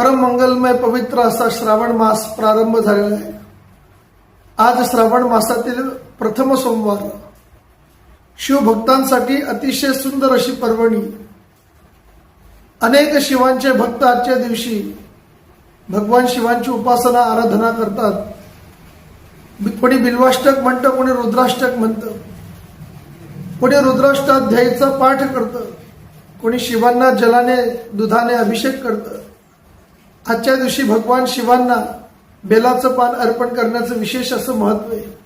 परम मंगलमय पवित्र असा श्रावण मास प्रारंभ झालेला आहे. आज श्रावण मासातील प्रथम सोमवार. शिवभक्तांसाठी अतिशय सुंदर अशी पर्वणी. अनेक शिवांचे भक्त आजच्या दिवशी भगवान शिवांची उपासना आराधना करतात. कोणी बिल्वाष्टक म्हणतं कोणी रुद्राष्टक म्हणतं. कोणी रुद्राष्टाध्यायीचा पाठ करतं. कोणी शिवांना जलाने दुधाने अभिषेक करतं. आजच्या दिवशी भगवान शिवांना बेलाचं पान अर्पण करण्याचं विशेष असं महत्त्व आहे.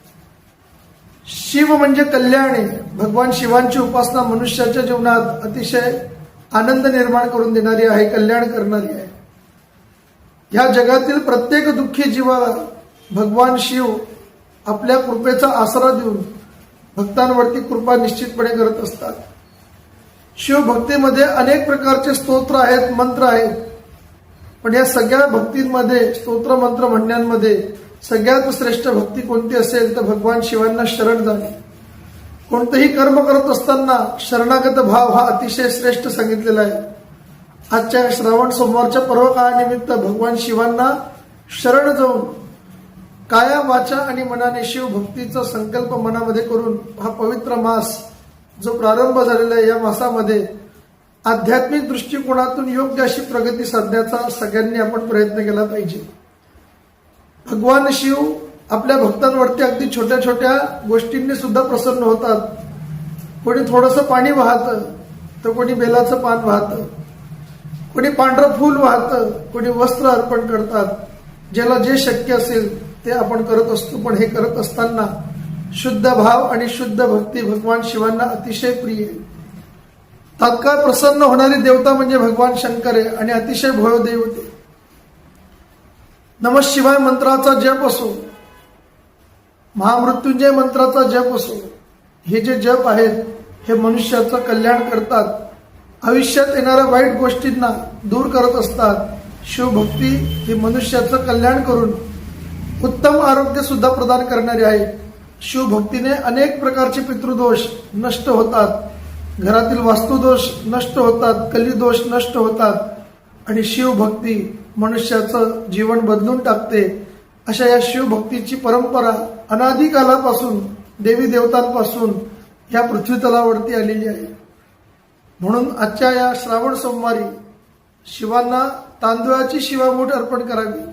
शिव म्हणजे कल्याण आहे. भगवान शिवांची उपासना मनुष्याच्या जीवनात अतिशय आनंद निर्माण करून देणारी आहे कल्याण करणारी आहे. ह्या जगातील प्रत्येक दुःखी जीवाला भगवान शिव आपल्या कृपेचा आसरा देऊन भक्तांवरती कृपा निश्चितपणे करत असतात. शिवभक्तीमध्ये अनेक प्रकारचे स्तोत्र आहेत मंत्र आहेत. पण या सगळ्या भक्तींमध्ये स्तोत्र मंत्र म्हणण्यांमध्ये सगळ्यात श्रेष्ठ भक्ती कोणती असेल तर भगवान शिवांना शरण जाणे. कोणतंही कर्म करत असताना शरणागत भाव हा अतिशय श्रेष्ठ सांगितलेला आहे. आजच्या श्रावण सोमवारच्या पर्व काळानिमित्त भगवान शिवांना शरण जाऊन काया वाचा आणि मनाने शिव भक्तीचा संकल्प मनामध्ये करून हा पवित्र मास जो प्रारंभ झालेला आहे या मासामध्ये आध्यात्मिक दृष्टिकोनातून योग्य अशी प्रगती साधण्याचा सगळ्यांनी आपण प्रयत्न केला पाहिजे. भगवान शिव आपल्या भक्तांवरती अगदी छोट्या छोट्या गोष्टींनी सुद्धा प्रसन्न होतात. कोणी थोडंसं पाणी वाहतं तर कोणी बेलाचं पान वाहतं. कोणी पांढरं फूल वाहतं कोणी वस्त्र अर्पण करतात. ज्याला जे शक्य असेल ते आपण करत असतो पण हे करत असताना शुद्ध भाव आणि शुद्ध भक्ती भगवान शिवांना अतिशय प्रिय आहे. तात्काळ प्रसन्न होणारी देवता म्हणजे भगवान शंकर आहे आणि अतिशय भोय देवते नम शिवाय मंत्राचा जप असो. महामृत्युंजय मंत्राचा जप असो. हे जे जप आहेत हे मनुष्याचं कल्याण करतात. आयुष्यात येणाऱ्या वाईट गोष्टींना दूर करत असतात. शिवभक्ती ही मनुष्याचं कल्याण करून उत्तम आरोग्य सुद्धा प्रदान करणारी आहे. शिवभक्तीने अनेक प्रकारचे पितृदोष नष्ट होतात. घरातील वास्तुदोष नष्ट होतात कलीदोष नष्ट होतात आणि शिवभक्ती मनुष्याचं जीवन बदलून टाकते. अशा या शिवभक्तीची परंपरा अनादिकालापासून देवी देवतांपासून या पृथ्वी तलावरती आलेली आहे. म्हणून आजच्या या श्रावण सोमवारी शिवांना तांदुळाची शिवामूठ अर्पण करावी.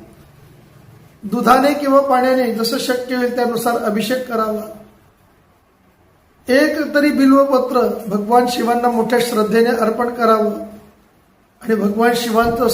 दुधाने किंवा पाण्याने जसं शक्य होईल त्यानुसार अभिषेक करावा. एक तरी बिल्वपत्र भगवान शिवांना मोठ्या श्रद्धेने अर्पण करावं. आणि भगवान शिवांचं